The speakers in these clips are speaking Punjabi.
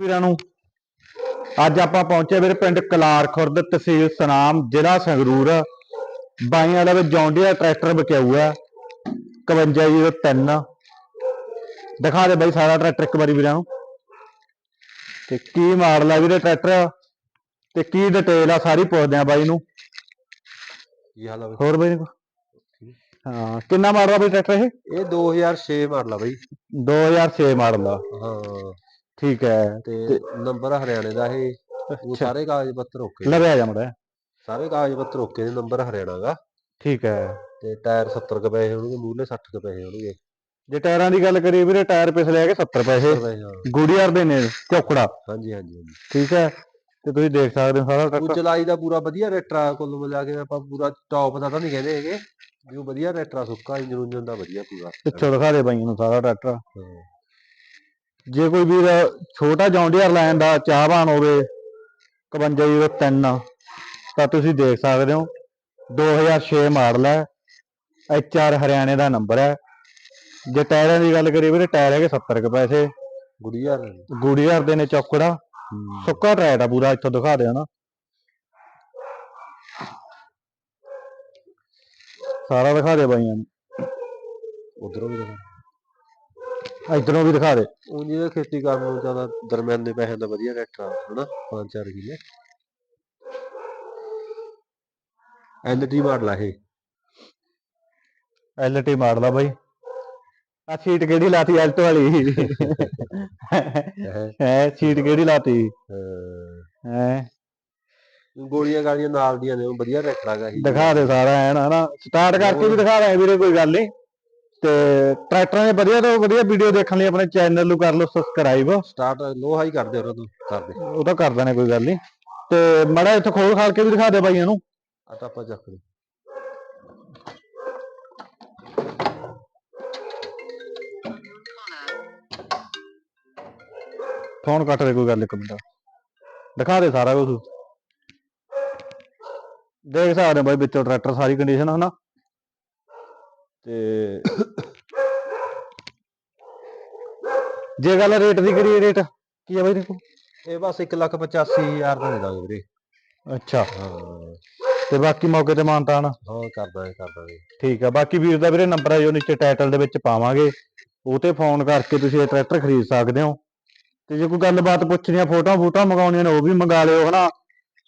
ਵੀਰਾਂ ਨੂੰ। ਅੱਜ ਆਪਾਂ ਪਹੁੰਚੇ ਵੀਰੇ ਪਿੰਡ ਕਲਾਰ ਖੁਰਦ ਤਹਿਸੀਲ ਸਨਾਮ ਜ਼ਿਲ੍ਹਾ ਸੰਗਰੂਰ। ਬਾਈਆਂ ਦਾ ਵਿੱਚ ਜੌਂਡੀਆ ਟਰੈਕਟਰ ਵਿਕਿਆਊ ਆ 5103 ਦਿਖਾ ਦੇ ਬਾਈ ਸਾਰਾ ਟਰੈਕਟਰ ਇੱਕ ਵਾਰੀ ਵੀਰਾਂ ਨੂੰ। ਤੇ ਕੀ ਮਾਡਲ ਆ ਵੀਰੇ ਟਰੈਕਟਰ? ਤੇ ਕੀ ਡਿਟੇਲ ਆ ਸਾਰੀ ਪੁੱਛਦੇ ਆ ਬਾਈ ਨੂੰ। ਕੀ ਹਾਲ ਆ ਬਈ? ਹੋਰ ਬਾਈ? ਨੂੰ ਹਾਂ ਕਿੰਨਾ ਮਾਡਲ ਆ ਬਾਈ ਟਰੈਕਟਰ ਇਹ? ਇਹ 2006 ਮਾਡਲ ਆ ਬਈ। 2006 ਮਾਡਲ ਆ। ਹਾਂ। ਠੀਕ ਹੈ। ਤੇ ਨੰਬਰ ਹਰਿਆਣੇ ਦਾ ਇਹ ਉਹ। ਸਾਰੇ ਕਾਗਜ਼ ਪੱਤਰ ਓਕੇ ਨੇ। ਲਵਿਆ ਜਾ ਮੜਾ ਸਾਰੇ ਕਾਗਜ਼ ਪੱਤਰ ਓਕੇ ਨੇ ਨੰਬਰ ਹਰਿਆਣਾ ਦਾ। ਠੀਕ ਹੈ। ਤੇ ਟਾਇਰ 70 ਕੁ ਪੈਸੇ ਹੋਣਗੇ ਮੂਹਰੇ 60 ਕੁ ਪੈਸੇ ਹੋਣਗੇ। ਜੇ ਟਾਇਰਾਂ ਦੀ ਗੱਲ ਕਰੀਏ ਵੀਰੇ ਟਾਇਰ ਪਿਛਲੇ ਹੈਗੇ 70 ਪੈਸੇ। 70 ਪੈਸੇ, ਹਾਂ। ਗੁੜੀਆਰ ਦੇ ਨੇ ਚੌਕੜਾ। ਹਾਂਜੀ ਹਾਂਜੀ ਠੀਕ ਹੈ। ਤੇ ਤੁਸੀਂ ਦੇਖ ਸਕਦੇ ਹੋ ਸਾਰਾ ਉਹ ਟਰੈਕਟਰ ਚਲਾਈ ਦਾ ਪੂਰਾ ਵਧੀਆ ਰੇਟਰ ਆ ਕੁੱਲ ਮਿਲਾ ਕੇ ਆਪਾਂ ਪੂਰਾ ਟੌਪ ਦਾ ਤਾਂ ਨਹੀਂ ਕਹਿੰਦੇ ਹੈਗੇ। ਵੀ ਉਹ ਵਧੀਆ ਰੇਟਰ ਆ ਸੁੱਕਾ ਇੰਜਨ ਉਂਜਨ ਦਾ ਵਧੀਆ ਪੂਰਾ। ਪਿੱਛੋਂ ਦਿਖਾ ਦੇ ਬਾਈਆਂ ਨੂੰ ਸਾਰਾ ਟਰੈਕਟਰ। ਜੇ ਕੋਈ ਵੀਰ ਛੋਟਾ ਜੌਂਡੀਅਰ ਲੈਣ ਦਾ ਚਾਹਵਾਨ ਹੋਵੇ 5103 ਤਾਂ ਤੁਸੀਂ ਦੇਖ ਸਕਦੇ ਹੋ 2006 ਮਾਡਲ ਹੈ ਐਚਆਰ ਹਰਿਆਣੇ ਦਾ ਨੰਬਰ ਹੈ। ਜੇ ਟਾਇਰਾਂ ਦੀ ਗੱਲ ਕਰੀਏ ਵੀਰੇ ਟਾਇਰ ਹੈਗੇ 70 ਕੁ ਪੈਸੇ। ਗੁੜੀਆ ਗੁੜੀਆਰ ਦੇ ਨੇ ਚੌਕੜਾ। ਸੁੱਕਾ ਟਰੈਕ ਆ ਪੂਰਾ ਇੱਥੋਂ ਦਿਖਾ ਦਿਓ ਨਾ। ਸਾਰਾ ਦਿਖਾ ਦੇ ਬਾਈਆਂ ਨੂੰ। ਉਧਰੋਂ ਵੀ ਦੇਖੋ। ਇਧਰੋਂ ਵੀ ਦਿਖਾ ਦੇ। ਉਹ ਜਿਹਦੇ ਖੇਤੀ ਕਰਨ ਨੂੰ ਜ਼ਿਆਦਾ ਦਰਮਿਆਨ ਦੇ ਪੈਸਿਆਂ ਦਾ ਵਧੀਆ ਰੇਟਰ ਆ ਹਨਾ? 5-4 ਕਿੱਲੇ। ਐਲਟੀ ਮਾਡਲ ਆ ਇਹ। ਐਲਟੀ ਮਾਡਲ ਆ ਬਾਈ। ਆ ਸੀਟ ਕਿਹੜੀ ਲਾਤੀ ਐਲਟ ਵਾਲੀ? ਹੈ? ਸੀਟ ਕਿਹੜੀ ਲਾਤੀ? ਹੈ। ਗੋਲੀਆਂ ਗਾਲੀਆਂ ਨਾਲ ਦੀਆਂ ਨੇ ਉਹ ਵਧੀਆ ਰੇਟਰ ਆਗਾ ਇਹ। ਦਿਖਾ ਦੇ ਸਾਰਾ ਐਨ ਹਨਾ? ਸਟਾਰਟ ਕਰਕੇ ਵੀ ਦਿਖਾ ਰਹੇ ਵੀਰੇ ਕੋਈ ਗੱਲ ਨਹੀਂ ਤੇ ਟਰੈਕਟਰਾਂ ਦੇ ਵਧੀਆ ਤੋਂ ਵਧੀਆ ਵੀਡੀਓ ਦੇਖਣ ਲਈ ਆਪਣੇ ਚੈਨਲ ਨੂੰ ਕਰ ਲਓ ਸਬਸਕ੍ਰਾਈਬ ਸਟਾਰਟ ਲੋ ਹਾਈ ਕਰਦੇ ਉਹਨਾਂ ਤੋਂ ਕਰਦੇ ਉਹ ਤਾਂ ਕਰ ਦੇਣੇ ਕੋਈ ਗੱਲ ਨਹੀਂ। ਤੇ ਮੜਾ ਇੱਥੇ ਖੋਲ ਖਾਲ ਕੇ ਵੀ ਦਿਖਾ ਦੇ ਬਾਈਆਂ ਨੂੰ। ਆ ਤਾਂ ਆਪਾਂ ਚੱਕ ਲਈ ਫੋਨ ਕੱਟ ਦੇ ਕੋਈ ਗੱਲ ਇੱਕ ਮਿੰਟ। ਦਿਖਾ ਦੇ ਸਾਰਾ ਕੁਝ ਦੇਖ ਸਕਦੇ ਬਾਈ ਵਿੱਚੋਂ ਟਰੈਕਟਰ ਸਾਰੀ ਕੰਡੀਸ਼ਨ ਹਨਾ? ਤੇ ਜੇ ਗੱਲ ਰੇਟ ਦੀ ਕਰੀਏ ਰੇਟ ਕੀ ਆ ਬਾਈ ਦੇਖੋ। ਇਹ ਬਸ 185000 ਦਾ ਦੇ ਦਾਂਗੇ ਵੀਰੇ। ਅੱਛਾ। ਹਾਂ। ਤੇ ਬਾਕੀ ਮੌਕੇ ਤੇ ਮਾਨਤਾਨ ਹਾਂ ਕਰਦਾ ਹੈ ਕਰਦਾ ਹੈ ਠੀਕ ਆ ਬਾਕੀ ਵੀਰ ਦਾ ਵੀਰੇ ਨੰਬਰ ਹੈ ਜੋ ਨੀਚੇ ਟਾਈਟਲ ਦੇ ਵਿੱਚ ਪਾਵਾਂਗੇ ਉਹ ਤੇ ਫੋਨ ਕਰਕੇ ਤੁਸੀਂ ਇਹ ਟਰੈਕਟਰ ਖਰੀਦ ਸਕਦੇ ਹੋ। ਤੇ ਜੇ ਕੋਈ ਗੱਲਬਾਤ ਪੁੱਛਣੀ ਆ ਫੋਟੋਆਂ ਫੋਟੋਆਂ ਮੰਗਾਉਣੀਆਂ ਨੇ ਉਹ ਵੀ ਮੰਗਾ ਲਿਓ ਹਨਾ।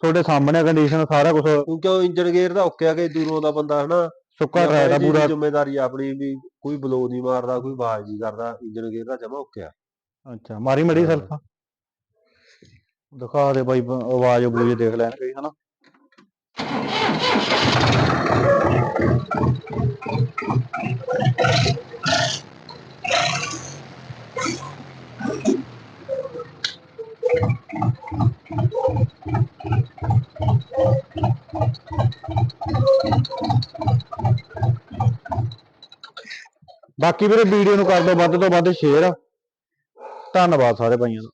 ਤੁਹਾਡੇ ਸਾਹਮਣੇ ਕੰਡੀਸ਼ਨ ਸਾਰਾ ਕੁਝ ਕਿਉਂਕਿ ਉਹ ਇੰਜਨ ਗੇਅਰ ਦਾ ਓਕੇ ਆ ਕਿ ਦੂਰੋਂ ਦਾ ਬੰਦਾ ਹਨਾ। ਸੁੱਕਾ ਟਾਇਰ ਆ ਪੂਰਾ ਜ਼ਿੰਮੇਵਾਰੀ ਆਪਣੀ ਵੀ ਕੋਈ ਬਲੋ ਨਹੀਂ ਮਾਰਦਾ ਕੋਈ ਆਵਾਜ਼ ਨਹੀਂ ਕਰਦਾ ਇੰਜਨ ਗੇਅਰ ਦਾ ਜਮਾ ਓਕੇ ਆ। ਅੱਛਾ ਮਾਰੀ ਮੜੀ। ਸੈਲਫ। ਦਿਖਾ ਦੇ ਬਾਈ ਆਵਾਜ਼ ਬੂਝ ਦੇਖ ਲੈਣ ਕੋਈ ਹਨਾ। ਬਾਕੀ ਵੀਰੇ ਵੀਡੀਓ ਨੂੰ ਕਰ ਦਿਓ ਵੱਧ ਤੋਂ ਵੱਧ ਸ਼ੇਅਰ ਧੰਨਵਾਦ ਸਾਰੇ ਭਾਈਆਂ ਦਾ।